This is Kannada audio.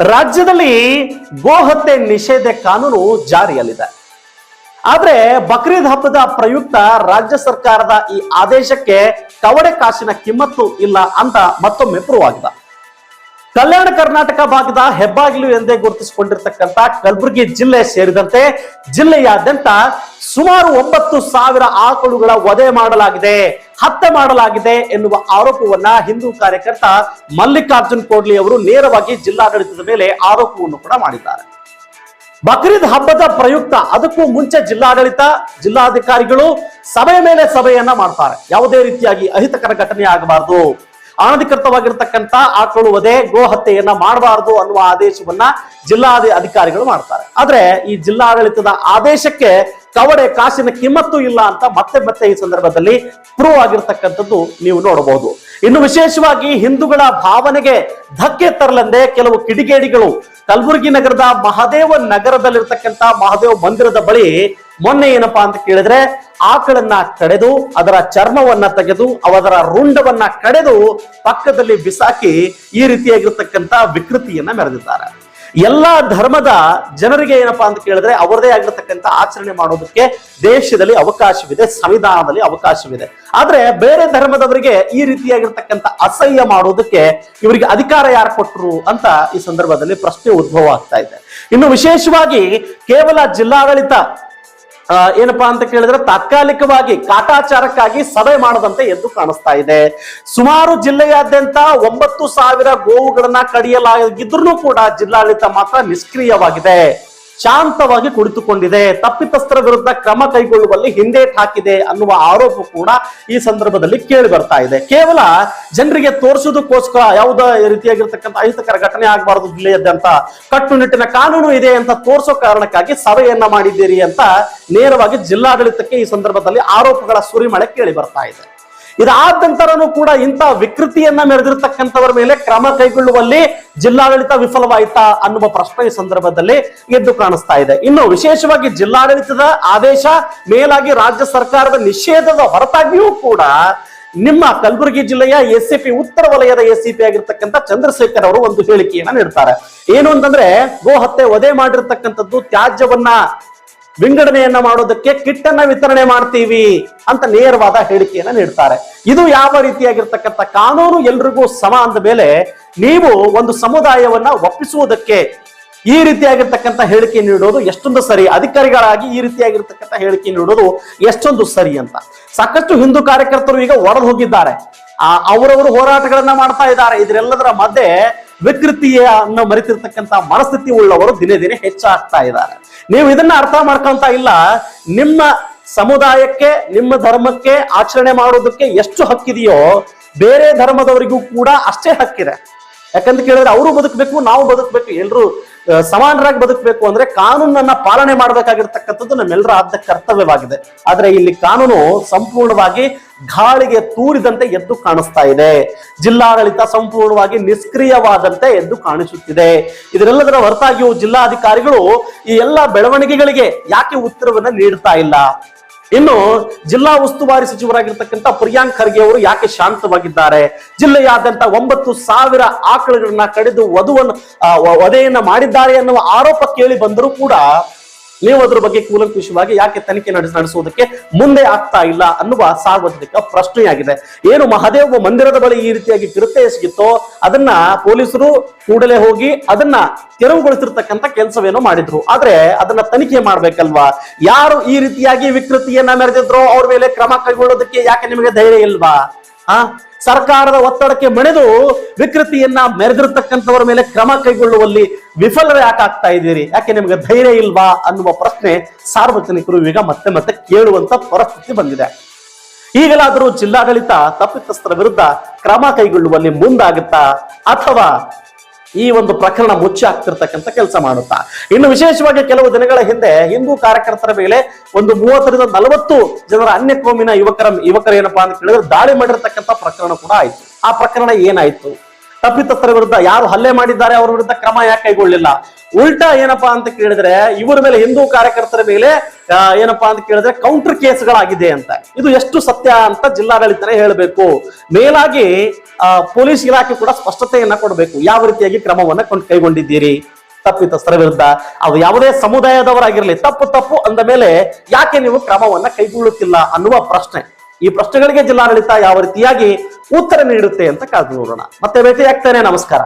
ರಾಜ್ಯದಲ್ಲಿ ಗೋಹತ್ಯೆ ನಿಷೇಧ ಕಾನೂನು ಜಾರಿಯಲ್ಲಿದೆ. ಆದ್ರೆ ಬಕ್ರೀದ್ ಹಬ್ಬದ ಪ್ರಯುಕ್ತ ರಾಜ್ಯ ಸರ್ಕಾರದ ಈ ಆದೇಶಕ್ಕೆ ಕವಡೆ ಕಾಸಿನ ಕಿಮ್ಮತ್ತು ಇಲ್ಲ ಅಂತ ಮತ್ತೊಮ್ಮೆ ಪ್ರೂವ್ ಆಗಿದೆ. ಕಲ್ಯಾಣ ಕರ್ನಾಟಕ ಭಾಗದ ಹೆಬ್ಬಾಗಿಲು ಎಂದೇ ಗುರುತಿಸಿಕೊಂಡಿರ್ತಕ್ಕಂಥ ಕಲಬುರಗಿ ಜಿಲ್ಲೆ ಸೇರಿದಂತೆ ಜಿಲ್ಲೆಯಾದ್ಯಂತ ಸುಮಾರು ಒಂಬತ್ತು ಸಾವಿರ ಆಕಳುಗಳ ವಧೆ ಮಾಡಲಾಗಿದೆ, ಹತ್ಯೆ ಮಾಡಲಾಗಿದೆ ಎನ್ನುವ ಆರೋಪವನ್ನ ಹಿಂದೂ ಕಾರ್ಯಕರ್ತ ಮಲ್ಲಿಕಾರ್ಜುನ್ ಕೋಡ್ಲಿ ಅವರು ನೇರವಾಗಿ ಜಿಲ್ಲಾಡಳಿತದ ಮೇಲೆ ಆರೋಪವನ್ನು ಕೂಡ ಮಾಡಿದ್ದಾರೆ. ಬಕ್ರೀದ್ ಹಬ್ಬದ ಪ್ರಯುಕ್ತ ಅದಕ್ಕೂ ಮುಂಚೆ ಜಿಲ್ಲಾಡಳಿತ, ಜಿಲ್ಲಾಧಿಕಾರಿಗಳು ಸಭೆಯ ಮೇಲೆ ಸಭೆಯನ್ನ ಮಾಡ್ತಾರೆ. ಯಾವುದೇ ರೀತಿಯಾಗಿ ಅಹಿತಕರ ಘಟನೆ ಆಗಬಾರದು. ಅನಧಿಕೃತವಾಗಿರ್ತಕ್ಕಂಥ ಆಕಳು ವಧೆ ಗೋ ಹತ್ಯೆಯನ್ನ ಮಾಡಬಾರದು ಅನ್ನುವ ಆದೇಶವನ್ನ ಜಿಲ್ಲಾ ಅಧಿಕಾರಿಗಳು ಮಾಡ್ತಾರೆ. ಆದ್ರೆ ಈ ಜಿಲ್ಲಾಡಳಿತದ ಆದೇಶಕ್ಕೆ ಕವಡೆ ಕಾಸಿನ ಕಿಮ್ಮತ್ತು ಇಲ್ಲ ಅಂತ ಮತ್ತೆ ಮತ್ತೆ ಈ ಸಂದರ್ಭದಲ್ಲಿ ಪ್ರೂವ್ ಆಗಿರ್ತಕ್ಕಂಥದ್ದು ನೀವು ನೋಡಬಹುದು. ಇನ್ನು ವಿಶೇಷವಾಗಿ ಹಿಂದೂಗಳ ಭಾವನೆಗೆ ಧಕ್ಕೆ ತರಲೆಂದೇ ಕೆಲವು ಕಿಡಿಗೇಡಿಗಳು ಕಲಬುರಗಿ ನಗರದ ಮಹಾದೇವ ನಗರದಲ್ಲಿರ್ತಕ್ಕಂಥ ಮಹಾದೇವ ಮಂದಿರದ ಬಳಿ ಮೊನ್ನೆ ಏನಪ್ಪಾ ಅಂತ ಕೇಳಿದ್ರೆ ಆಕಳನ್ನ ಕಡೆದು ಅದರ ಚರ್ಮವನ್ನ ತೆಗೆದು ಅದರ ರುಂಡವನ್ನ ಕಡೆದು ಪಕ್ಕದಲ್ಲಿ ಬಿಸಾಕಿ ಈ ರೀತಿಯಾಗಿರ್ತಕ್ಕಂಥ ವಿಕೃತಿಯನ್ನ ಮೆರೆದಿದ್ದಾರೆ. ಎಲ್ಲಾ ಧರ್ಮದ ಜನರಿಗೆ ಏನಪ್ಪಾ ಅಂತ ಕೇಳಿದ್ರೆ ಅವರದೇ ಆಗಿರ್ತಕ್ಕಂತ ಆಚರಣೆ ಮಾಡೋದಕ್ಕೆ ದೇಶದಲ್ಲಿ ಅವಕಾಶವಿದೆ, ಸಂವಿಧಾನದಲ್ಲಿ ಅವಕಾಶವಿದೆ. ಆದ್ರೆ ಬೇರೆ ಧರ್ಮದವರಿಗೆ ಈ ರೀತಿಯಾಗಿರ್ತಕ್ಕಂಥ ಅಸಹ್ಯ ಮಾಡೋದಕ್ಕೆ ಇವರಿಗೆ ಅಧಿಕಾರ ಯಾರು ಕೊಟ್ಟರು ಅಂತ ಈ ಸಂದರ್ಭದಲ್ಲಿ ಪ್ರಶ್ನೆ ಉದ್ಭವ ಆಗ್ತಾ ಇದೆ. ಇನ್ನು ವಿಶೇಷವಾಗಿ ಕೇವಲ ಜಿಲ್ಲಾಡಳಿತ ಏನಪ್ಪಾ ಅಂತ ಕೇಳಿದ್ರೆ ತಾತ್ಕಾಲಿಕವಾಗಿ ಕಾಟಾಚಾರಕ್ಕಾಗಿ ಸಭೆ ಮಾಡದಂತೆ ಎದ್ದು ಕಾಣಿಸ್ತಾ ಇದೆ. ಸುಮಾರು ಜಿಲ್ಲೆಯಾದ್ಯಂತ ಒಂಬತ್ತು ಸಾವಿರ ಗೋವುಗಳನ್ನ ಕಡಿಯಲಾಗಿದ್ರು ಕೂಡ ಜಿಲ್ಲಾಡಳಿತ ಮಾತ್ರ ನಿಷ್ಕ್ರಿಯವಾಗಿದೆ. ಶಾಂತವಾಗಿ ಕುಳಿತುಕೊಂಡಿದೆ. ತಪ್ಪಿತಸ್ಥರ ವಿರುದ್ಧ ಕ್ರಮ ಕೈಗೊಳ್ಳುವಲ್ಲಿ ಹಿಂದೇಟ್ ಹಾಕಿದೆ ಅನ್ನುವ ಆರೋಪ ಕೂಡ ಈ ಸಂದರ್ಭದಲ್ಲಿ ಕೇಳಿ ಬರ್ತಾ ಇದೆ. ಕೇವಲ ಜನರಿಗೆ ತೋರಿಸೋದಕ್ಕೋಸ್ಕರ ಯಾವುದೇ ರೀತಿಯಾಗಿರ್ತಕ್ಕಂಥ ಅಹಿತಕರ ಘಟನೆ ಆಗಬಾರದು ಜಿಲ್ಲೆಯಾದ್ಯಂತ ಕಟ್ಟುನಿಟ್ಟಿನ ಕಾನೂನು ಇದೆ ಅಂತ ತೋರಿಸೋ ಕಾರಣಕ್ಕಾಗಿ ಸಭೆಯನ್ನ ಮಾಡಿದ್ದೀರಿ ಅಂತ ನೇರವಾಗಿ ಜಿಲ್ಲಾಡಳಿತಕ್ಕೆ ಈ ಸಂದರ್ಭದಲ್ಲಿ ಆರೋಪಗಳ ಸುರಿಮಳೆ ಕೇಳಿ ಬರ್ತಾ ಇದೆ. ಇದಾದ ನಂತರನೂ ಕೂಡ ಇಂಥ ವಿಕೃತಿಯನ್ನ ಮೆರೆದಿರ್ತಕ್ಕಂಥವರ ಮೇಲೆ ಕ್ರಮ ಕೈಗೊಳ್ಳುವಲ್ಲಿ ಜಿಲ್ಲಾಡಳಿತ ವಿಫಲವಾಯಿತಾ ಅನ್ನುವ ಪ್ರಶ್ನೆ ಈ ಸಂದರ್ಭದಲ್ಲಿ ಎದ್ದು ಕಾಣಿಸ್ತಾ ಇದೆ. ಇನ್ನು ವಿಶೇಷವಾಗಿ ಜಿಲ್ಲಾಡಳಿತದ ಆದೇಶ, ಮೇಲಾಗಿ ರಾಜ್ಯ ಸರ್ಕಾರದ ನಿಷೇಧದ ಹೊರತಾಗಿಯೂ ಕೂಡ ನಿಮ್ಮ ಕಲಬುರಗಿ ಜಿಲ್ಲೆಯ ಎಸ್ಸಿಪಿ, ಉತ್ತರ ವಲಯದ ಎಸ್ಸಿಪಿ ಆಗಿರ್ತಕ್ಕಂಥ ಚಂದ್ರಶೇಖರ್ ಅವರು ಒಂದು ಹೇಳಿಕೆಯನ್ನ ನೀಡ್ತಾರೆ. ಏನು ಅಂತಂದ್ರೆ ಗೋ ಹತ್ಯೆ ವಧೆ ಮಾಡಿರ್ತಕ್ಕಂಥದ್ದು ತ್ಯಾಜ್ಯವನ್ನ ವಿಂಗಡಣೆಯನ್ನ ಮಾಡೋದಕ್ಕೆ ಕಿಟ್ ಅನ್ನ ವಿತರಣೆ ಮಾಡ್ತೀವಿ ಅಂತ ನೇರವಾದ ಹೇಳಿಕೆಯನ್ನ ನೀಡ್ತಾರೆ. ಇದು ಯಾವ ರೀತಿಯಾಗಿರ್ತಕ್ಕಂಥ ಕಾನೂನು ಎಲ್ರಿಗೂ ಸಮ ಅಂದ ಮೇಲೆ ನೀವು ಒಂದು ಸಮುದಾಯವನ್ನ ಒಪ್ಪಿಸುವುದಕ್ಕೆ ಈ ರೀತಿಯಾಗಿರ್ತಕ್ಕಂಥ ಹೇಳಿಕೆ ನೀಡೋದು ಎಷ್ಟೊಂದು ಸರಿ, ಅಧಿಕಾರಿಗಳಾಗಿ ಈ ರೀತಿಯಾಗಿರ್ತಕ್ಕಂಥ ಹೇಳಿಕೆ ನೀಡೋದು ಎಷ್ಟೊಂದು ಸರಿ ಅಂತ. ಸಾಕಷ್ಟು ಹಿಂದೂ ಕಾರ್ಯಕರ್ತರು ಈಗ ಹೊರಗೆ ಹೋಗಿದ್ದಾರೆ. ಅವರವರು ಹೋರಾಟಗಳನ್ನ ಮಾಡ್ತಾ ಇದ್ದಾರೆ. ಇದರೆಲ್ಲದರ ಮಧ್ಯೆ ವಿಕೃತಿಯನ್ನು ಮರೆತಿರ್ತಕ್ಕಂತ ಮನಸ್ಥಿತಿ ಉಳ್ಳವರು ದಿನೇ ದಿನೇ ಹೆಚ್ಚಾಗ್ತಾ ಇದ್ದಾರೆ. ನೀವು ಇದನ್ನ ಅರ್ಥ ಮಾಡ್ಕೊಂತ ಇಲ್ಲ, ನಿಮ್ಮ ಸಮುದಾಯಕ್ಕೆ, ನಿಮ್ಮ ಧರ್ಮಕ್ಕೆ ಆಚರಣೆ ಮಾಡೋದಕ್ಕೆ ಎಷ್ಟು ಹಕ್ಕಿದೆಯೋ ಬೇರೆ ಧರ್ಮದವರಿಗೂ ಕೂಡ ಅಷ್ಟೇ ಹಕ್ಕಿದೆ. ಯಾಕಂತ ಕೇಳಿದ್ರೆ ಅವರು ಬದುಕಬೇಕು ನಾವು ಬದುಕಬೇಕು ಎಲ್ರು ಆ, ಸಮಾನರಾಗಿ ಬದುಕಬೇಕು ಅಂದ್ರೆ ಕಾನೂನನ್ನ ಪಾಲನೆ ಮಾಡಬೇಕಾಗಿರ್ತಕ್ಕಂಥದ್ದು ನಮ್ಮೆಲ್ಲರ ಆದ್ಯ ಕರ್ತವ್ಯವಾಗಿದೆ. ಆದ್ರೆ ಇಲ್ಲಿ ಕಾನೂನು ಸಂಪೂರ್ಣವಾಗಿ ಗಾಳಿಗೆ ತೂರಿದಂತೆ ಎದ್ದು ಕಾಣಿಸ್ತಾ ಇದೆ. ಜಿಲ್ಲಾಡಳಿತ ಸಂಪೂರ್ಣವಾಗಿ ನಿಷ್ಕ್ರಿಯವಾದಂತೆ ಎದ್ದು ಕಾಣಿಸುತ್ತಿದೆ. ಇದರೆಲ್ಲದರ ಹೊರತಾಗಿಯೂ ಜಿಲ್ಲಾಧಿಕಾರಿಗಳು ಈ ಎಲ್ಲ ಬೆಳವಣಿಗೆಗಳಿಗೆ ಯಾಕೆ ಉತ್ತರವನ್ನ ನೀಡ್ತಾ ಇಲ್ಲ? ಇನ್ನು ಜಿಲ್ಲಾ ಉಸ್ತುವಾರಿ ಸಚಿವರಾಗಿರ್ತಕ್ಕಂಥ ಪ್ರಿಯಾಂಕ್ ಖರ್ಗೆ ಅವರು ಯಾಕೆ ಶಾಂತವಾಗಿದ್ದಾರೆ? ಜಿಲ್ಲೆಯಾದ್ಯಂತ ಒಂಬತ್ತು ಸಾವಿರ ಆಕಳುಗಳನ್ನ ಕಡಿದು ವಧುವನ್ನು ವಧೆಯನ್ನ ಮಾಡಿದ್ದಾರೆ ಅನ್ನುವ ಆರೋಪ ಕೇಳಿ ಬಂದರೂ ಕೂಡ ನೀವು ಅದ್ರ ಬಗ್ಗೆ ಕೂಲಂಕುಷವಾಗಿ ಯಾಕೆ ತನಿಖೆ ನಡೆಸ, ನಡೆಸುವುದಕ್ಕೆ ಮುಂದೆ ಆಗ್ತಾ ಇಲ್ಲ ಅನ್ನುವ ಸಾರ್ವಜನಿಕ ಪ್ರಶ್ನೆಯಾಗಿದೆ. ಏನು ಮಹದೇವ ಮಂದಿರದ ಬಳಿ ಈ ರೀತಿಯಾಗಿ ಕೃತ್ಯ ಎಸಗಿತ್ತೋ, ಅದನ್ನ ಪೊಲೀಸರು ಕೂಡಲೇ ಹೋಗಿ ಅದನ್ನ ತೆರವುಗೊಳಿಸಿರ್ತಕ್ಕಂಥ ಕೆಲಸವೇನೋ ಮಾಡಿದ್ರು. ಆದ್ರೆ ಅದನ್ನ ತನಿಖೆ ಮಾಡ್ಬೇಕಲ್ವಾ? ಯಾರು ಈ ರೀತಿಯಾಗಿ ವಿಕೃತಿಯನ್ನ ಮೆರೆದಿದ್ರು ಅವ್ರ ಮೇಲೆ ಕ್ರಮ ಕೈಗೊಳ್ಳೋದಕ್ಕೆ ಯಾಕೆ ನಿಮಗೆ ಧೈರ್ಯ ಇಲ್ವಾ? ಆ? ಸರ್ಕಾರದ ಒತ್ತಡಕ್ಕೆ ಮಣಿದು ವಿಕೃತಿಯನ್ನ ಮೆರೆದಿರ್ತಕ್ಕಂಥವರ ಮೇಲೆ ಕ್ರಮ ಕೈಗೊಳ್ಳುವಲ್ಲಿ ವಿಫಲರ ಯಾಕೆ ಆಗ್ತಾ ಇದ್ದೀರಿ? ಯಾಕೆ ನಿಮಗೆ ಧೈರ್ಯ ಇಲ್ವಾ ಅನ್ನುವ ಪ್ರಶ್ನೆ ಸಾರ್ವಜನಿಕರು ಈಗ ಮತ್ತೆ ಮತ್ತೆ ಕೇಳುವಂತ ಪರಿಸ್ಥಿತಿ ಬಂದಿದೆ. ಈಗಲಾದರೂ ಜಿಲ್ಲಾಡಳಿತ ತಪ್ಪಿತಸ್ಥರ ವಿರುದ್ಧ ಕ್ರಮ ಕೈಗೊಳ್ಳುವಲ್ಲಿ ಮುಂದಾಗುತ್ತಾ ಅಥವಾ ಈ ಒಂದು ಪ್ರಕರಣ ಮುಚ್ಚಿ ಆಗ್ತಿರ್ತಕ್ಕಂಥ ಕೆಲಸ ಮಾಡುತ್ತಾ. ಇನ್ನು ವಿಶೇಷವಾಗಿ ಕೆಲವು ದಿನಗಳ ಹಿಂದೆ ಹಿಂದೂ ಕಾರ್ಯಕರ್ತರ ಮೇಲೆ ಒಂದು ಮೂವತ್ತರಿಂದ ನಲವತ್ತು ಜನರ ಅನ್ಯ ಕೋಮಿನ ಯುವಕರ, ಯುವಕರು ಏನಪ್ಪಾ ಅಂತ ಕೇಳಿದ್ರೆ ದಾಳಿ ಮಾಡಿರ್ತಕ್ಕಂಥ ಪ್ರಕರಣ ಕೂಡ ಆಯ್ತು. ಆ ಪ್ರಕರಣ ಏನಾಯ್ತು? ತಪ್ಪಿತಸ್ಥರ ವಿರುದ್ಧ ಯಾರು ಹಲ್ಲೆ ಮಾಡಿದ್ದಾರೆ? ಅವರ ವಿರುದ್ಧ ಕ್ರಮ ಯಾಕೆ ಕೈಗೊಳ್ಳಿಲ್ಲ ಉಲ್ಟಾ ಏನಪ್ಪಾ ಅಂತ ಕೇಳಿದ್ರೆ ಇವರ ಮೇಲೆ ಹಿಂದೂ ಕಾರ್ಯಕರ್ತರ ಮೇಲೆ ಏನಪ್ಪಾ ಅಂತ ಕೇಳಿದ್ರೆ ಕೌಂಟರ್ ಕೇಸ್ಗಳಾಗಿದೆ ಅಂತ. ಇದು ಎಷ್ಟು ಸತ್ಯ ಅಂತ ಜಿಲ್ಲಾಡಳಿತನೇ ಹೇಳಬೇಕು. ಮೇಲಾಗಿ ಪೊಲೀಸ್ ಇಲಾಖೆ ಕೂಡ ಸ್ಪಷ್ಟತೆಯನ್ನ ಕೊಡಬೇಕು. ಯಾವ ರೀತಿಯಾಗಿ ಕ್ರಮವನ್ನ ಕೊಂಡು ಕೈಗೊಂಡಿದ್ದೀರಿ? ತಪ್ಪಿತಸ್ಥರ ವಿರುದ್ಧ. ಅದು ಯಾವುದೇ ಸಮುದಾಯದವರಾಗಿರಲಿ, ತಪ್ಪು ತಪ್ಪು ಅಂದ ಮೇಲೆ ಯಾಕೆ ನೀವು ಕ್ರಮವನ್ನ ಕೈಗೊಳ್ಳುತ್ತಿಲ್ಲ ಅನ್ನುವ ಪ್ರಶ್ನೆ. ಈ ಪ್ರಶ್ನೆಗಳಿಗೆ ಜಿಲ್ಲಾಡಳಿತ ಯಾವ ರೀತಿಯಾಗಿ ಉತ್ತರ ನೀಡುತ್ತೆ ಅಂತ ಕಾದು ನೋಡೋಣ. ಮತ್ತೆ ಭೇಟಿ ಆಗ್ತೇನೆ ನಮಸ್ಕಾರ.